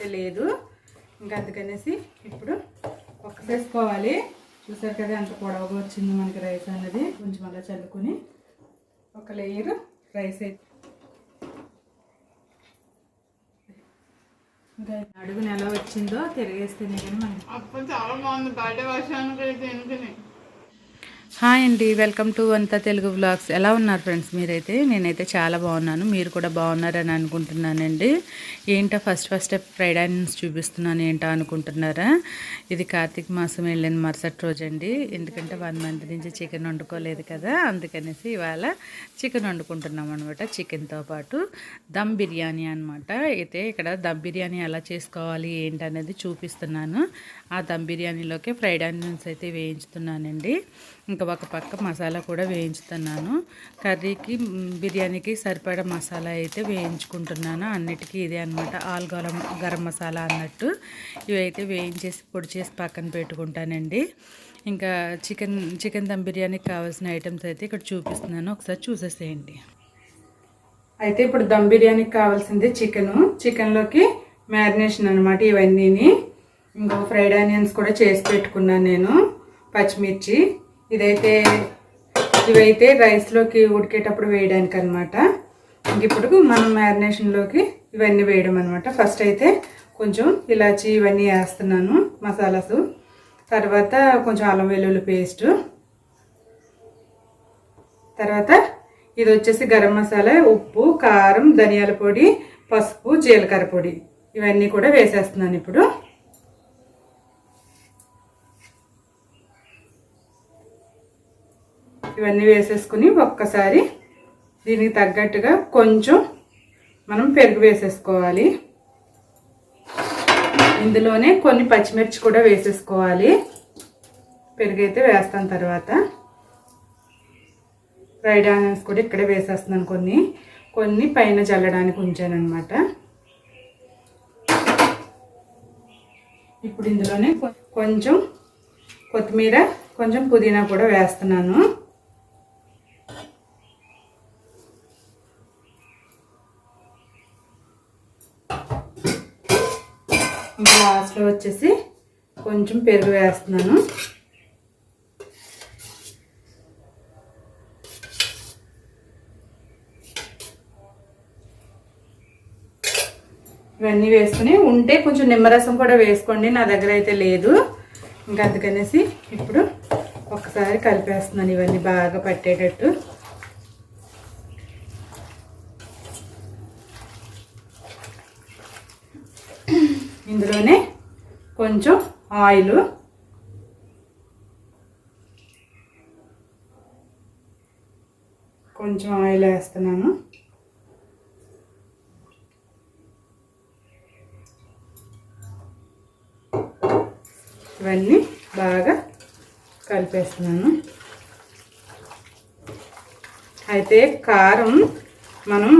అయితే లేదు. ఇంకా అందుకనేసి ఇప్పుడు ఒక్కసేసుకోవాలి చూసారు కదా ఎంత పొడవుగా వచ్చింది మనకి రైస్ అనేది కొంచెం అలా చల్లుకొని ఒక లేయర్ రైస్ అయితే. ఇంకా అడుగున ఎలా వచ్చిందో తిరిగేస్తేనే కానీ మనకి అప్పుడు చాలా బాగుంది. బయట వర్షానికి అయితే ఎందుకని? హాయ్ అండి వెల్కమ్ టు అంతా తెలుగు వ్లాగ్స్. ఎలా ఉన్నారు ఫ్రెండ్స్? మీరైతే? నేనైతే చాలా బాగున్నాను. మీరు కూడా బాగున్నారని అనుకుంటున్నానండి. ఏంటో ఫస్ట్ ఫస్ట్ ఫ్రైడ్ ఆనియన్స్ చూపిస్తున్నాను ఏంటో అనుకుంటున్నారా? ఇది కార్తీక మాసం వెళ్ళిన మరుసటి రోజు అండి ఎందుకంటే వన్ మంత్ నుంచి చికెన్ వండుకోలేదు కదా. అందుకనేసి ఇవాళ చికెన్ వండుకుంటున్నాం అనమాట చికెన్తో పాటు దమ్ బిర్యానీ అనమాట అయితే ఇక్కడ దమ్ బిర్యానీ ఎలా చేసుకోవాలి ఏంటనేది చూపిస్తున్నాను. ఆ దమ్ బిర్యానీలోకి ఫ్రైడ్ ఆనియన్స్ అయితే వేయించుతున్నానండి. ఇంకా ఒక పక్క మసాలా కూడా వేయించుతున్నాను. కర్రీకి బిర్యానీకి సరిపడా మసాలా అయితే వేయించుకుంటున్నాను. అన్నిటికీ ఇదే అనమాట ఆల్ గరం గరం మసాలా అన్నట్టు ఇవైతే వేయించేసి పొడి చేసి పక్కన పెట్టుకుంటానండి. ఇంకా చికెన్ చికెన్ దమ్ బిర్యానీకి కావాల్సిన ఐటమ్స్ అయితే ఇక్కడ చూపిస్తున్నాను. ఒకసారి చూసేసేయండి. అయితే ఇప్పుడు దమ్ బిర్యానీకి కావాల్సింది చికెను. చికెన్లోకి మ్యారినేషన్ అనమాట ఇవన్నీని. ఇంకో ఫ్రైడ్ ఆనియన్స్ కూడా చేసి పెట్టుకున్నాను నేను పచ్చిమిర్చి. ఇదైతే ఇవైతే రైస్లోకి ఉడికేటప్పుడు వేయడానికి అనమాట ఇంక ఇప్పుడు మనం మ్యారినేషన్లోకి ఇవన్నీ వేయడం అనమాట ఫస్ట్ అయితే కొంచెం ఇలాచి ఇవన్నీ వేస్తున్నాను మసాలాసు. తర్వాత కొంచెం అల్లం వెల్లుల్లి పేస్టు. తర్వాత ఇది వచ్చేసి గరం మసాలా ఉప్పు కారం ధనియాల పొడి పసుపు జీలకర్ర పొడి. ఇవన్నీ కూడా వేసేస్తున్నాను ఇప్పుడు. ఇవన్నీ వేసేసుకుని ఒక్కసారి దీనికి తగ్గట్టుగా కొంచెం మనం పెరుగు వేసేసుకోవాలి. ఇందులోనే కొన్ని పచ్చిమిర్చి కూడా వేసేసుకోవాలి. పెరుగు అయితే వేస్తాను తర్వాత. ఫ్రైడ్ ఆనియన్స్ కూడా ఇక్కడే వేసేస్తున్నాను కొన్ని. కొన్ని పైన చల్లడానికి ఉంచాను అనమాట ఇప్పుడు ఇందులోనే కొంచెం కొత్తిమీర కొంచెం పుదీనా కూడా వేస్తున్నాను ఇంకా లాస్ట్లో వచ్చేసి కొంచెం పెరుగు వేస్తున్నాను. ఇవన్నీ వేసుకుని ఉంటే కొంచెం నిమ్మరసం కూడా వేసుకోండి నా దగ్గర అయితే లేదు. ఇంకా అందుకనేసి ఇప్పుడు ఒకసారి కలిపేస్తున్నాను ఇవన్నీ బాగా పట్టేటట్టు. ఇందులోనే కొంచెం ఆయిల్. కొంచెం ఆయిల్ వేస్తున్నాను. ఇవన్నీ బాగా కలిపేస్తున్నాను. అయితే కారం మనం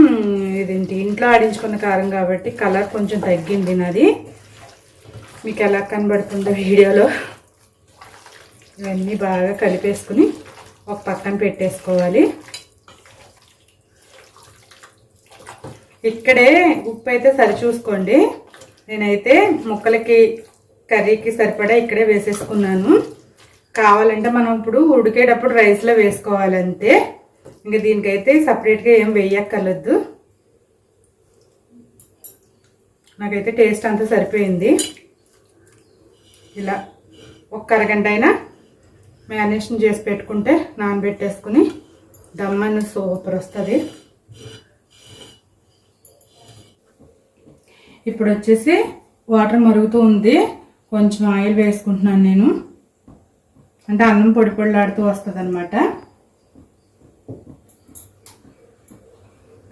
ఇదేంటి ఇంట్లో ఆడించుకున్న కారం కాబట్టి కలర్ కొంచెం తగ్గింది నాది. మీకు ఎలా కనబడుతుందో వీడియోలో. ఇవన్నీ బాగా కలిపేసుకుని ఒక పక్కన పెట్టేసుకోవాలి. ఇక్కడే ఉప్పు అయితే సరి చూసుకోండి నేనైతే ముక్కలకి కర్రీకి సరిపడా ఇక్కడే వేసేసుకున్నాను. కావాలంటే మనం ఇప్పుడు ఉడికేటప్పుడు రైస్లో వేసుకోవాలంతే. ఇంకా దీనికైతే సపరేట్గా ఏం వేయక్కర్లేదు. నాకైతే టేస్ట్ అంతా సరిపోయింది. ఇలా ఒక్క అరగంట అయినా మ్యారినేషన్ చేసి పెట్టుకుంటే నానబెట్టేసుకుని దమ్మని సూపర్ వస్తుంది. ఇప్పుడు వచ్చేసి వాటర్ మరుగుతూ ఉంది. కొంచెం ఆయిల్ వేసుకుంటున్నాను నేను. అంటే అన్నం పొడి పొడిలాడుతూ వస్తుంది అనమాట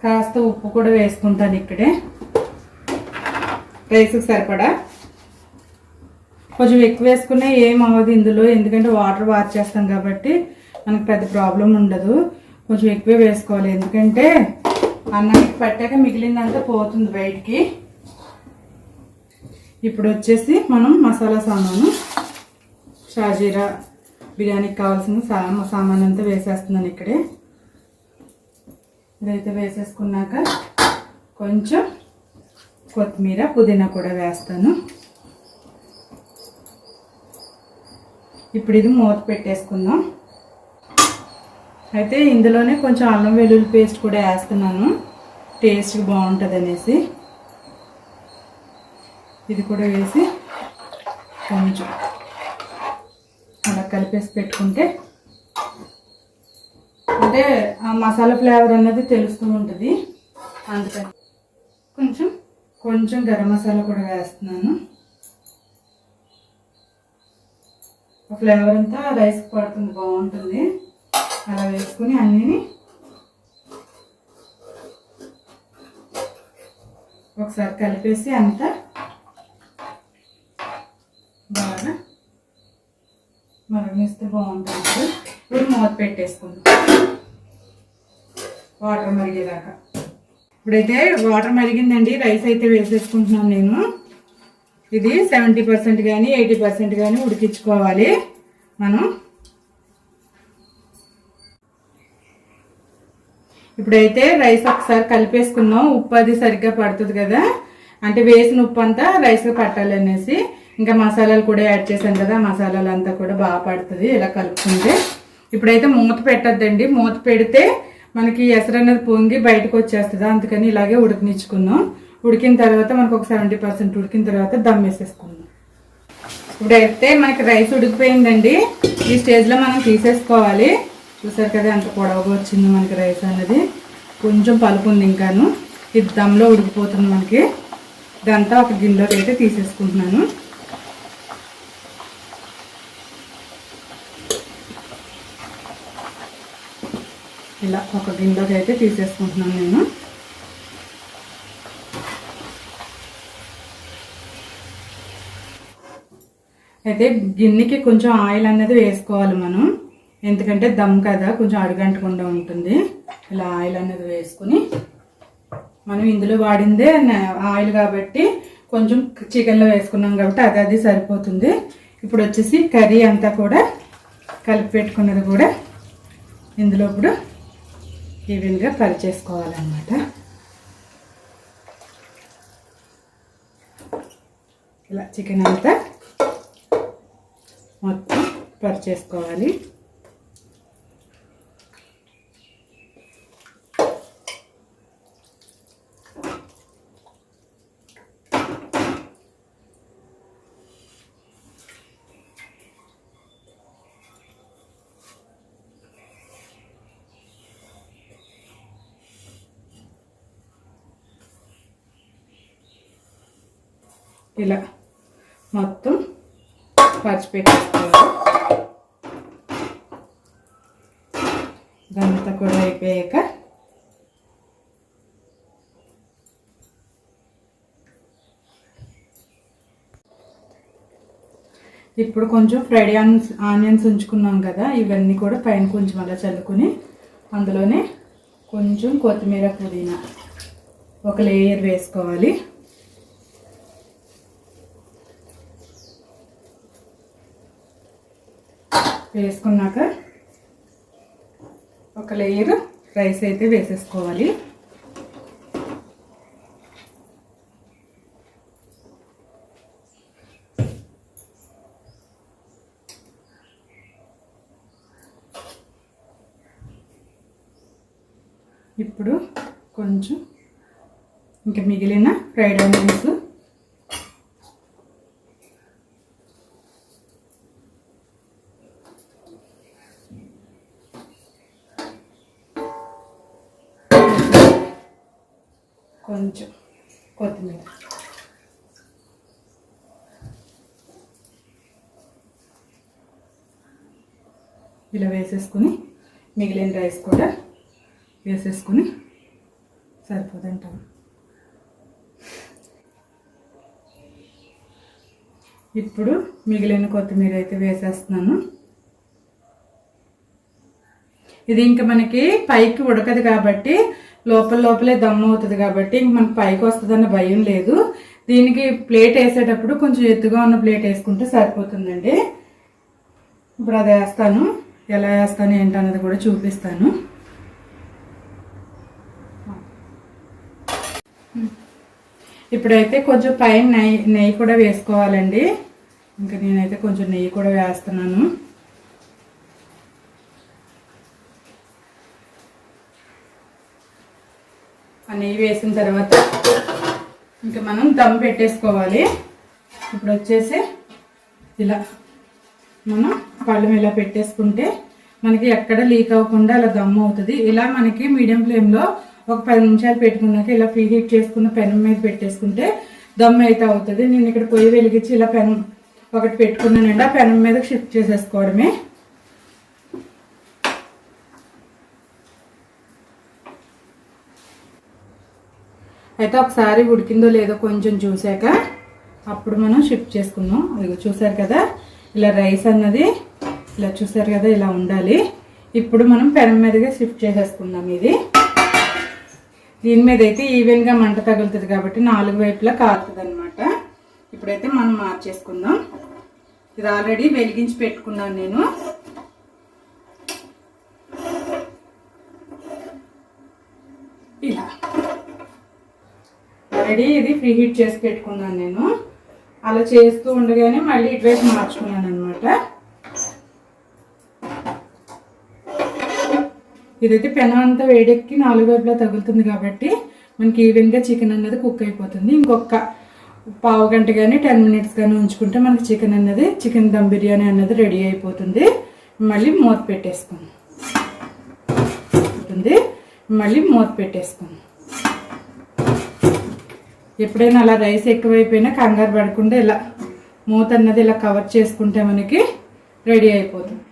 కాస్త ఉప్పు కూడా వేసుకుంటాను ఇక్కడే. రైస్కి సరిపడా? కొంచెం ఎక్కువ వేసుకునే ఏం అవ్వదు ఇందులో ఎందుకంటే వాటర్ వార్చేస్తాం కాబట్టి మనకు పెద్ద ప్రాబ్లం ఉండదు. కొంచెం ఎక్కువే వేసుకోవాలి ఎందుకంటే అన్నానికి పట్టాక మిగిలిందంతా పోతుంది బయటికి. ఇప్పుడు వచ్చేసి మనం మసాలా సామాను షాజీరా బిర్యానీకి కావాల్సిన సా సామాన్ అంతా వేసేస్తున్నాను ఇక్కడే. ఇదైతే వేసేసుకున్నాక కొంచెం కొత్తిమీర పుదీనా కూడా వేస్తాను. ఇప్పుడు ఇది మూత పెట్టేసుకుందాం. అయితే ఇందులోనే కొంచెం అల్లం వెల్లుల్లి పేస్ట్ కూడా వేస్తున్నాను. టేస్ట్ బాగుంటుంది అనేసి ఇది కూడా వేసి కొంచెం అలా కలిపేసి పెట్టుకుంటే అంటే ఆ మసాలా ఫ్లేవర్ అన్నది తెలుస్తూ ఉంటుంది. అందుకని కొంచెం కొంచెం గరం మసాలా కూడా వేస్తున్నాను ఆ ఫ్లేవర్ అంతా రైస్ పడుతుంది బాగుంటుంది. అలా వేసుకుని అన్నీ ఒకసారి కలిపేసి అంతా బాగా మరగనిస్తే బాగుంటుంది. ఇప్పుడు మూత పెట్టేసుకుందాం. వాటర్ మరిగేదాకా. ఇప్పుడైతే వాటర్ మరిగిందండి రైస్ అయితే వేసేసుకుంటున్నాను నేను. ఇది సెవెంటీ పర్సెంట్ కానీ ఎయిటీ పర్సెంట్ కానీ ఉడికించుకోవాలి. మనం ఇప్పుడైతే రైస్ ఒకసారి కలిపేసుకున్నాం ఉప్పు అది సరిగ్గా పడుతుంది కదా. అంటే వేసిన ఉప్పు అంతా రైస్లో పట్టాలి అనేసి. ఇంకా మసాలాలు కూడా యాడ్ చేశాను కదా మసాలాలు అంతా కూడా బాగా పడుతుంది ఇలా కలుపుకుంటే. ఇప్పుడైతే మూత పెట్టద్దండి. మూత పెడితే మనకి ఎసరు అనేది పొంగి బయటకు వచ్చేస్తుంది. అందుకని ఇలాగే ఉడికినిచ్చుకున్నాం ఉడికిన తర్వాత మనకు ఒక సెవెంటీ పర్సెంట్ ఉడికిన తర్వాత దమ్ వేసేసుకుందాం. ఇప్పుడైతే మనకి రైస్ ఉడికిపోయిందండి. ఈ స్టేజ్లో మనం తీసేసుకోవాలి. చూసారు కదా ఎంత పొడవుగా వచ్చింది మనకి రైస్ అనేది. కొంచెం పలుపు ఉంది ఇంకాను. ఇది దమ్లో ఉడికిపోతుంది మనకి. ఇదంతా ఒక గిన్నెలోకి అయితే తీసేసుకుంటున్నాను. ఇలా ఒక గిన్నెలోకి అయితే తీసేసుకుంటున్నాను నేను. అయితే గిన్నెకి కొంచెం ఆయిల్ అనేది వేసుకోవాలి మనం. ఎందుకంటే దమ్ కదా కొంచెం అడుగంటకుండా ఉంటుంది. ఇలా ఆయిల్ అనేది వేసుకుని మనం ఇందులో వాడిందే ఆయిల్ కాబట్టి కొంచెం చికెన్లో వేసుకున్నాం కాబట్టి అది అది సరిపోతుంది. ఇప్పుడు వచ్చేసి కర్రీ అంతా కూడా కలిపి పెట్టుకున్నది కూడా ఇందులో ఇప్పుడు ఈవెన్గా పరిచేసుకోవాలన్నమాట ఇలా చికెన్ అంతా పరిచేసుకోవాలి ఇలా మొత్తం పరిచిపెట్టేసుకోవాలి అయిపోయాక ఇప్పుడు కొంచెం ఫ్రైడ్ ఆనియన్స్ ఆనియన్స్ ఉంచుకున్నాం కదా ఇవన్నీ కూడా పైన కొంచెం అలా చల్లుకుని అందులోనే కొంచెం కొత్తిమీర పుదీనా ఒక లేయర్ వేసుకోవాలి. వేసుకున్నాక ఒక లేయర్ రైస్ అయితే వేసేసుకోవాలి. ఇప్పుడు కొంచెం ఇంకా మిగిలిన ఫ్రైడ్ ఆనియన్స్ కొంచెం కొత్తిమీర. ఇలా వేసేసుకుని మిగిలిన రైస్ కూడా వేసేసుకుని సరిపోదంటాం. ఇప్పుడు మిగిలిన కొత్తిమీర అయితే వేసేస్తున్నాను. ఇది ఇంకా మనకి పైకి ఉడకదు కాబట్టి లోపల లోపలే దమ్ము అవుతుంది కాబట్టి ఇంక మనకి పైకి వస్తుందన్న భయం లేదు. దీనికి ప్లేట్ వేసేటప్పుడు కొంచెం ఎత్తుగా ఉన్న ప్లేట్ వేసుకుంటే సరిపోతుందండి. ఇప్పుడు అది వేస్తాను. ఎలా వేస్తాను ఏంటన్నది కూడా చూపిస్తాను. ఇప్పుడైతే కొంచెం పైన నెయ్యి నెయ్యి కూడా వేసుకోవాలండి. ఇంకా నేనైతే కొంచెం నెయ్యి కూడా వేస్తున్నాను. ఆ నెయ్యి వేసిన తర్వాత ఇంకా మనం దమ్ పెట్టేసుకోవాలి. ఇప్పుడు వచ్చేసి ఇలా మనం పళ్ళం ఇలా పెట్టేసుకుంటే మనకి ఎక్కడ లీక్ అవ్వకుండా అలా దమ్ అవుతుంది. ఇలా మనకి మీడియం ఫ్లేమ్లో ఒక పది నిమిషాలు పెట్టుకున్నాక ఇలా ప్రీ హీట్ చేసుకున్న పెనం మీద పెట్టేసుకుంటే దమ్ అయితే అవుతుంది. నేను ఇక్కడ పొయ్యి వెలిగించి ఇలా పెనం ఒకటి పెట్టుకున్నానండి. ఆ పెనం మీద షిఫ్ట్ చేసేసుకోవడమే. అయితే ఒకసారి ఉడికిందో లేదో కొంచెం చూసాక అప్పుడు మనం షిఫ్ట్ చేసుకుందాం. అది చూసారు కదా ఇలా రైస్ అన్నది ఇలా చూసారు కదా ఇలా ఉండాలి. ఇప్పుడు మనం పెనం మీదగా షిఫ్ట్ చేసేసుకుందాం ఇది. దీని మీద అయితే ఈవెన్గా మంట తగులుతుంది కాబట్టి నాలుగు వైపులా కాలుతుంది అనమాట ఇప్పుడైతే మనం మార్చేసుకుందాం. ఇది ఆల్రెడీ వెలిగించి పెట్టుకున్నాను నేను ఇలా ఆల్రెడీ ఇది ప్రీ హీట్ చేసి పెట్టుకున్నాను నేను. అలా చేస్తూ ఉండగానే మళ్ళీ ఇటువైపు మార్చుకున్నాను అనమాట ఇదైతే పెనం అంతా వేడెక్కి నాలుగు వైపులా తగులుతుంది కాబట్టి మనకి ఈవెన్గా చికెన్ అన్నది కుక్ అయిపోతుంది. ఇంకొక పావు గంట కానీ టెన్ మినిట్స్ కానీ ఉంచుకుంటే మనకి చికెన్ అన్నది చికెన్ దమ్ బిర్యానీ అన్నది రెడీ అయిపోతుంది. మళ్ళీ మూత పెట్టేసుకుందాం. ఉంటుంది మళ్ళీ మూత పెట్టేసుకుందాం. ఎప్పుడైనా అలా రైస్ ఎక్కువైపోయినా కంగారు పడకుండా ఇలా మూత అన్నది ఇలా కవర్ చేసుకుంటే మనకి రెడీ అయిపోతుంది.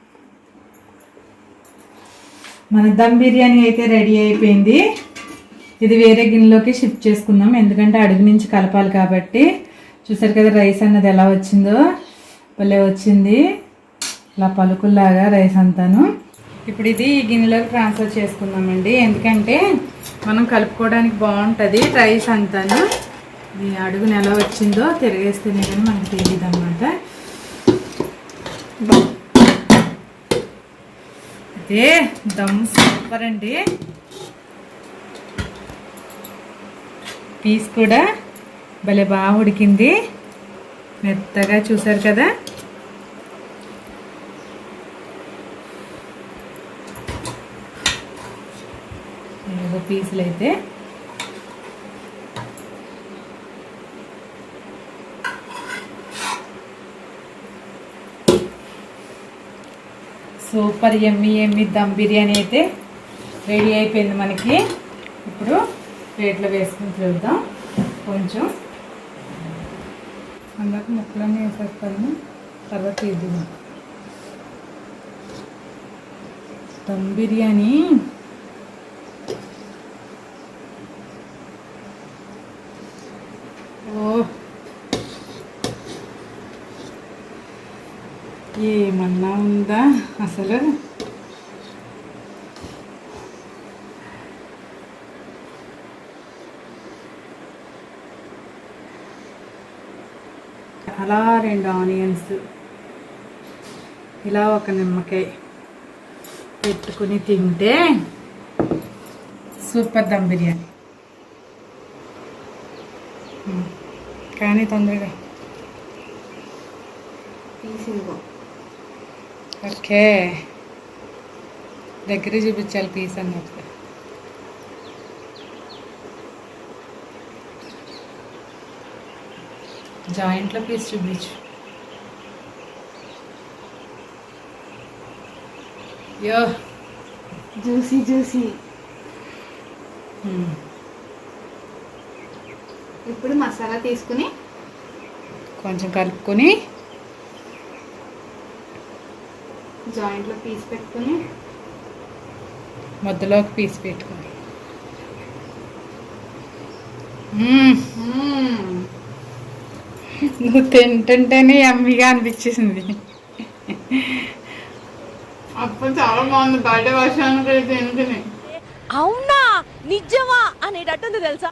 మన దమ్ బిర్యానీ అయితే రెడీ అయిపోయింది. ఇది వేరే గిన్నెలోకి షిఫ్ట్ చేసుకుందాం. ఎందుకంటే అడుగు నుంచి కలపాలి కాబట్టి. చూసారు కదా రైస్ అన్నది ఎలా వచ్చిందో? భలే వచ్చింది. ఇలా పలుకుల్లాగా రైస్ అంతాను. ఇప్పుడు ఇది ఈ గిన్నెలోకి ట్రాన్స్ఫర్ చేసుకుందామండి. ఎందుకంటే మనం కలుపుకోవడానికి బాగుంటుంది రైస్ అంతాను. ఈ అడుగున ఎలా వచ్చిందో తిరిగేస్తేనే కానీ మనకు తెలియదు అనమాట అదే దమ్ సూపర్ అండి. పీస్ కూడా భలే బాగా ఉడికింది. మెత్తగా చూసారు కదా? పీసులు అయితే సూపర్ ఎమ్మి ఎమ్మి దమ్ బిర్యానీ అయితే రెడీ అయిపోయింది మనకి. ఇప్పుడు ప్లేట్లో వేసుకుని చూద్దాం. కొంచెం అందాక ముక్కలన్నీ వేసేస్తాను. తర్వాత ఇది. దమ్ బిర్యానీ. ఉందా అసలు? అలా రెండు ఆనియన్స్. ఇలా ఒక నిమ్మకాయ పెట్టుకుని తింటే సూపర్ దమ్ బిర్యానీ. కానీ తొందరగా. ఓకే. దగ్గర చూపించాలి పీస్ అన్నట్టు. జాయింట్లో పీస్ చూపించు. యో. Juicy juicy. ఇప్పుడు మసాలా తీసుకుని కొంచెం కలుపుకొని జాయింట్లో పీస్ పెట్టుకుని ముద్దలోకి పీస్ పెట్టుకొని. నువ్వు తింటుంటేనే అమ్మిగా అనిపించేసింది. అప్పుడు చాలా బాగుంది. బయట వర్షానికి తినుకుని అవునా? నిజమా? అనేటట్టుంది తెలుసా?